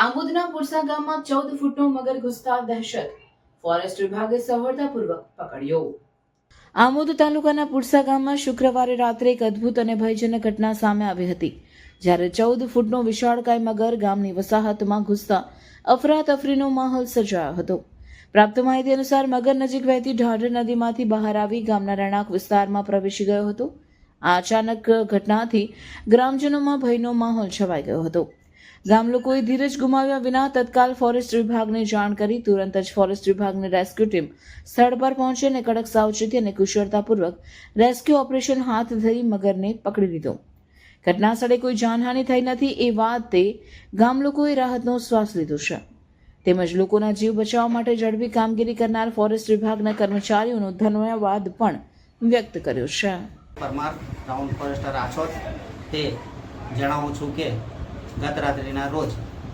આંબુદના પુરસા ગામમાં ચૌદ ફૂટનો મગર ઘુસતા દહેશત. ફોરેસ્ટ વિભાગે સફળતાપૂર્વક પકડ્યો. આમોદ તાલુકાના પુરસા ગામમાં શુક્રવારે રાત્રે એક અદ્ભુત અને ભયજનક ઘટના સામે આવી હતી. જ્યારે ચૌદ ફૂટનો વિશાળકાય મગર ગામની વસાહતમાં ઘૂસતા અફરાતફરીનો માહોલ સર્જાયો હતો. પ્રાપ્ત માહિતી અનુસાર મગર નજીક વહેતી ઢાઢર નદીમાંથી બહાર આવી ગામના રહેણાંક વિસ્તારમાં પ્રવેશી ગયો હતો. આ અચાનક ઘટનાથી ગ્રામજનોમાં ભયનો માહોલ છવાઈ ગયો હતો. ગામ ધીરજ ગુમાવ્યા વિના તત્કાલ ફોરેસ્ટ વિભાગને જાણ કરી તુરંત જ ફોરેસ્ટ વિભાગની રેસ્ક્યુ ટીમ સ્થળ પર પહોંચી અને કડક સાવચેતી અને કુશળતાપૂર્વક રેસ્ક્યુ ઓપરેશન હાથ ધરી મગરને પકડી લીધો. ઘટના સ્થળે કોઈ જાનહાનિ થઈ નથી એ વાતે ગામ રાહતનો શ્વાસ લીધો છે. તેમજ લોકોના જીવ બચાવવા માટે ઝડપી કામગીરી કરનાર ફોરેસ્ટ વિભાગના કર્મચારીઓનો ધન્યવાદ પણ વ્યક્ત કર્યો છે. પરમાર, ટાઉન ફોરેસ્ટર આછોદ, તે જણાવું છું કે ગત રાત્રિના રોજ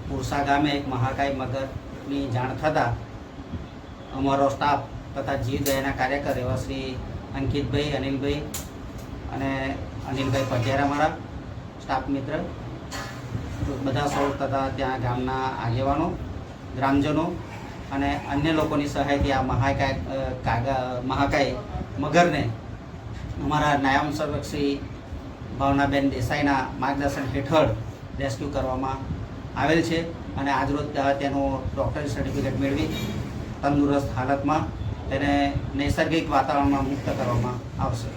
પુરસા ગામે એક મહાકાય મગરની જાણ થતાં અમારો સ્ટાફ તથા જીવદયાના કાર્યકર એવા શ્રી અંકિતભાઈ, અનિલભાઈ અને અનિલભાઈ પઢિયારા મારા સ્ટાફ મિત્ર, બધા સૌ તથા ત્યાં ગામના આગેવાનો, ગ્રામજનો અને અન્ય લોકોની સહાયથી આ મહાકાય કાગા, મહાકાય મગરને અમારા નાયબ સર્વક શ્રી ભાવનાબેન દેસાઈના માર્ગદર્શન હેઠળ રેસ્ક્યુ કરવામાં આવેલ છે અને આજરોજ તેનું ડૉક્ટરી સર્ટિફિકેટ મેળવી તંદુરસ્ત હાલતમાં તેને નૈસર્ગિક વાતાવરણમાં મુક્ત કરવામાં આવશે.